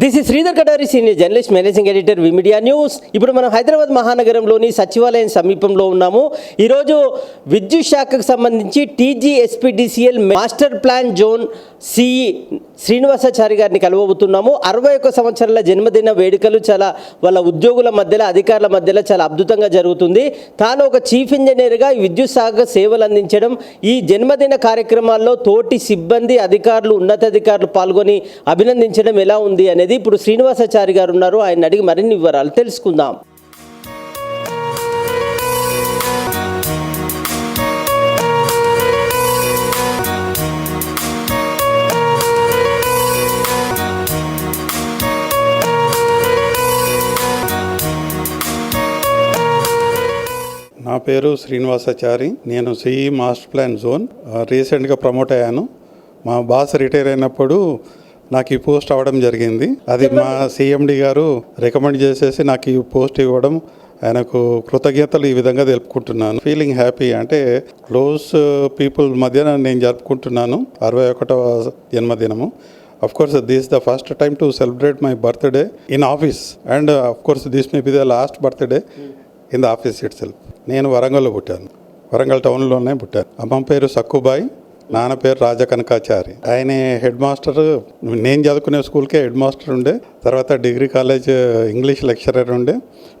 This is Sridhar Katari senior journalist managing editor V media news ఇప్పుడు మనం హైదరాబాద్ మహానగరంలోని సచివాలయం సమీపంలో ఉన్నాము. ఈరోజు విద్యుత్ శాఖకు సంబంధించి TGSPDCL master plan zone CE Srinivasachari గారిని కలవబోతున్నాము. అరవై ఒక్క సంవత్సరాల జన్మదిన వేడుకలు చాలా వాళ్ళ ఉద్యోగుల మధ్యలో అధికారుల మధ్యలో చాలా అద్భుతంగా జరుగుతుంది. తాను ఒక చీఫ్ ఇంజనీర్గా విద్యుత్ శాఖ సేవలు అందించడం ఈ జన్మదిన కార్యక్రమాల్లో తోటి సిబ్బంది అధికారులు ఉన్నతాధికారులు పాల్గొని అభినందించడం ఎలా ఉంది అనేది ఇప్పుడు శ్రీనివాసాచారి గారు ఉన్నారు. ఆయన అడిగి మరిన్ని వివరాలు తెలుసుకుందాం. పేరు శ్రీనివాసాచారి. నేను సిఈ మాస్టర్ ప్లాన్ జోన్ రీసెంట్గా ప్రమోట్ అయ్యాను. మా బాస్ రిటైర్ అయినప్పుడు నాకు ఈ పోస్ట్ అవ్వడం జరిగింది. అది మా సిఎండి గారు రికమెండ్ చేసేసి నాకు ఈ పోస్ట్ ఇవ్వడం ఆయనకు కృతజ్ఞతలు ఈ విధంగా తెలుపుకుంటున్నాను. ఫీలింగ్ హ్యాపీ అంటే క్లోజ్ పీపుల్ మధ్యన నేను జరుపుకుంటున్నాను. అరవై ఒకటవ జన్మదినము. Of course this the first time to celebrate my birthday in office and of course this may be the last birthday in the office itself నేను వరంగల్లో పుట్టాను. వరంగల్ టౌన్లోనే పుట్టాను. అమ్మ పేరు సక్కుబాయ్ నాన్న పేరు రాజకనకాచారి. ఆయన హెడ్ మాస్టర్ నేను చదువుకునే స్కూల్కే హెడ్ మాస్టర్ ఉండే. తర్వాత డిగ్రీ కాలేజ్ ఇంగ్లీష్ లెక్చరర్ ఉండే.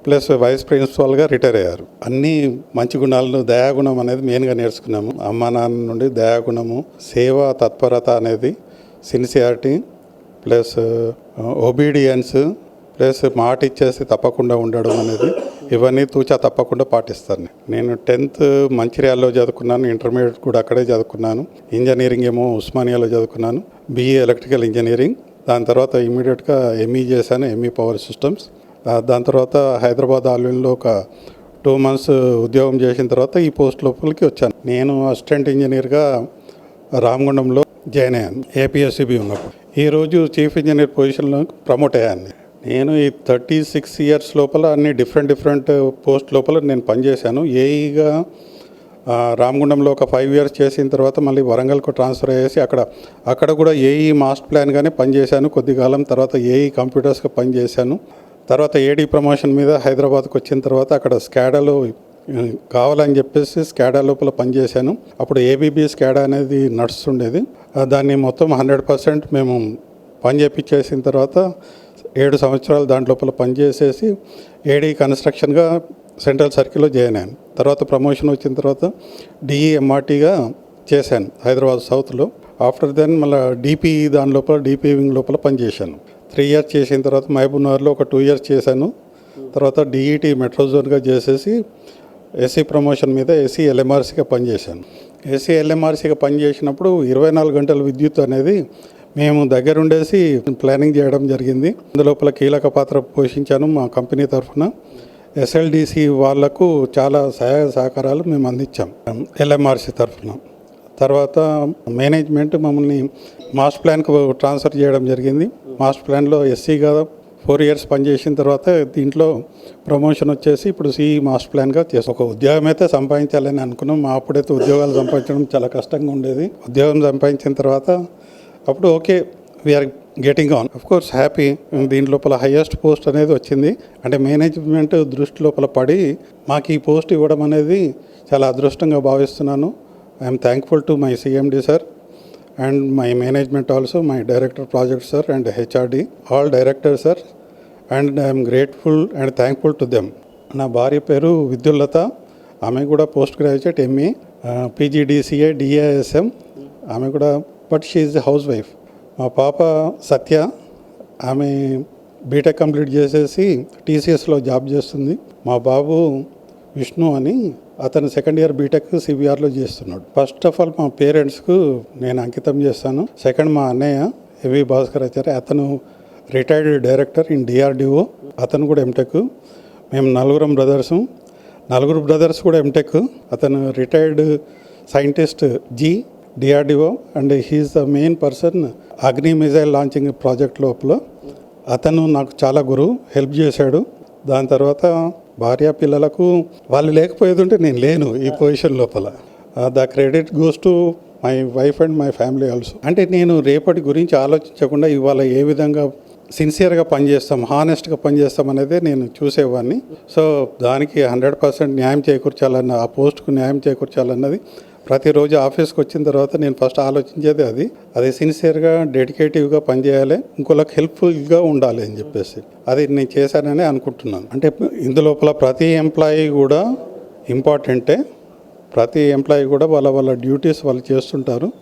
ప్లస్ వైస్ ప్రిన్సిపాల్గా రిటైర్ అయ్యారు. అన్ని మంచి గుణాలను దయాగుణం అనేది మెయిన్గా నేర్చుకున్నాము. అమ్మ నాన్న నుండి దయాగుణము సేవ తత్పరత అనేది సిన్సియారిటీ ప్లస్ ఒబీడియన్స్ ప్లస్ మాట ఇచ్చేసి తప్పకుండా ఉండడం అనేది ఇవన్నీ తూచా తప్పకుండా పాటిస్తాను. నేను టెన్త్ మంచిర్యాలలో చదువుకున్నాను ఇంటర్మీడియట్ కూడా అక్కడే చదువుకున్నాను ఇంజనీరింగ్ ఏమో ఉస్మానియాలో చదువుకున్నాను బీఏ ఎలక్ట్రికల్ ఇంజనీరింగ్ దాని తర్వాత ఇమీడియట్గా ఎంఈ చేశాను ఎంఈ పవర్ సిస్టమ్స్. దాని తర్వాత హైదరాబాద్ ఆల్వీన్లో ఒక టూ మంత్స్ ఉద్యోగం చేసిన తర్వాత ఈ పోస్ట్ లోపలికి వచ్చాను. నేను అసిస్టెంట్ ఇంజనీర్గా రామగుండంలో జాయిన్ అయ్యాను ఏపీఎస్సిబి ఉన్నప్పుడు. ఈరోజు చీఫ్ ఇంజనీర్ పొజిషన్లో ప్రమోట్ అయ్యాను. నేను ఈ థర్టీ సిక్స్ ఇయర్స్ లోపల అన్ని డిఫరెంట్ డిఫరెంట్ పోస్ట్ లోపల నేను పనిచేశాను. ఏఈగా రామగుండంలో ఒక ఫైవ్ ఇయర్స్ చేసిన తర్వాత మళ్ళీ వరంగల్కు ట్రాన్స్ఫర్ అయ్యేసి అక్కడ అక్కడ కూడా ఏఈ మాస్టర్ ప్లాన్గానే పనిచేశాను. కొద్ది కాలం తర్వాత ఏఈ కంప్యూటర్స్గా పనిచేశాను. తర్వాత ఏడీ ప్రమోషన్ మీద హైదరాబాద్కి వచ్చిన తర్వాత అక్కడ స్కాడాలో కావాలని చెప్పేసి స్కాడా లోపల పనిచేశాను. అప్పుడు ఏబీబీ స్కాడా అనేది నడుస్తుండేది. దాన్ని మొత్తం హండ్రెడ్ పర్సెంట్ మేము పని చేపించేసిన తర్వాత ఏడు సంవత్సరాలు దాని లోపల పనిచేసేసి ఏడీ కన్స్ట్రక్షన్గా సెంట్రల్ సర్కిల్లో జాయిన్ అయ్యాను. తర్వాత ప్రమోషన్ వచ్చిన తర్వాత డిఈఎంఆర్టీగా చేశాను హైదరాబాద్ సౌత్లో. ఆఫ్టర్ దెన్ మళ్ళీ డిపి దాని లోపల డిపి వింగ్ లోపల పనిచేశాను. త్రీ ఇయర్స్ చేసిన తర్వాత మహబూబ్నగర్లో ఒక టూ ఇయర్స్ చేశాను. తర్వాత డిఈటి మెట్రో జోన్గా చేసేసి ఎస్సీ ప్రమోషన్ మీద ఎస్సీ ఎల్ఎంఆర్సీగా పనిచేశాను. ఎస్సీ ఎల్ఎంఆర్సీగా పనిచేసినప్పుడు ఇరవై నాలుగు గంటల విద్యుత్ అనేది మేము దగ్గరుండేసి ప్లానింగ్ చేయడం జరిగింది. అందులోపల కీలక పాత్ర పోషించాను మా కంపెనీ తరఫున. ఎస్ఎల్డిసి వాళ్ళకు చాలా సహాయ సహకారాలు మేము అందించాం. ఎల్ఎంఆర్సీ తరఫున. తర్వాత మేనేజ్మెంట్ మమ్మల్ని మాస్ట్ ప్లాన్కు ట్రాన్స్ఫర్ చేయడం జరిగింది. మాస్ట్ ప్లాన్లో ఎస్సీగా ఫోర్ ఇయర్స్ పనిచేసిన తర్వాత దీంట్లో ప్రమోషన్ వచ్చేసి ఇప్పుడు సిఈ మాస్టర్ ప్లాన్గా చేసి ఒక ఉద్యోగం అయితే సంపాదించాలని అనుకున్నాం. మా అప్పుడైతే ఉద్యోగాలు సంపాదించడం చాలా కష్టంగా ఉండేది. ఉద్యోగం సంపాదించిన తర్వాత అప్పుడు okay we're getting on of course happy దీని లోపల హయ్యెస్ట్ పోస్ట్ అనేది వచ్చింది. అంటే మేనేజ్మెంట్ దృష్టి లోపల పడి మాకు ఈ పోస్ట్ ఇవ్వడం అనేది చాలా అదృష్టంగా భావిస్తున్నాను. I'm thankful to my CMD sir and my management also my director project sir and HRD all director sir and I'm grateful and thankful to them నా భార్య పేరు విద్యుల్లత. ఆమె కూడా post graduate MA PGDCA DASM ఆమె కూడా but she is housewife. మా పాప సత్య ఆమె బీటెక్ కంప్లీట్ చేసేసి టీసీఎస్లో జాబ్ చేస్తుంది. మా బాబు విష్ణు అని అతను సెకండ్ ఇయర్ బీటెక్ సిబిఆర్లో చేస్తున్నాడు. ఫస్ట్ ఆఫ్ ఆల్ మా పేరెంట్స్కు నేను అంకితం చేస్తాను. సెకండ్ మా అన్నయ్య ఎవి భాస్కర్ ఆచార్య అతను రిటైర్డ్ డైరెక్టర్ ఇన్ డిఆర్డిఓ అతను కూడా ఎంటెక్. మేము నలుగురం బ్రదర్సు. నలుగురు బ్రదర్స్ కూడా ఎంటెక్. అతను retired scientist G. DRDO and he's the main person Agni missile launching project లోపల అతను నాకు చాలా గురువు హెల్ప్ చేశాడు. దాని తర్వాత భార్య పిల్లలకు వాళ్ళు లేకపోయేది ఉంటే నేను లేను ఈ పొజిషన్ లోపల. The credit goes to my wife and my family also అంటే నేను రేపటి గురించి ఆలోచించకుండా ఇవాళ ఏ విధంగా సిన్సియర్గా పనిచేస్తాం హానెస్ట్గా పనిచేస్తాం అనేది నేను చూసేవాడిని. సో దానికి హండ్రెడ్ పర్సెంట్ న్యాయం చేకూర్చాలన్న ఆ పోస్ట్కు న్యాయం చేకూర్చాలన్నది ప్రతిరోజు ఆఫీస్కి వచ్చిన తర్వాత నేను ఫస్ట్ ఆలోచించేది అది. అది సిన్సియర్గా డెడికేటివ్గా పనిచేయాలి ఇంకోళ్ళకి హెల్ప్ఫుల్గా ఉండాలి అని చెప్పేసి. అది నేను చేశానని అనుకుంటున్నాను. అంటే ఇందులోపల ప్రతి ఎంప్లాయీ కూడా ఇంపార్టెంటే. ప్రతి ఎంప్లాయీ కూడా వాళ్ళ వాళ్ళ డ్యూటీస్ వాళ్ళు చేస్తుంటారు.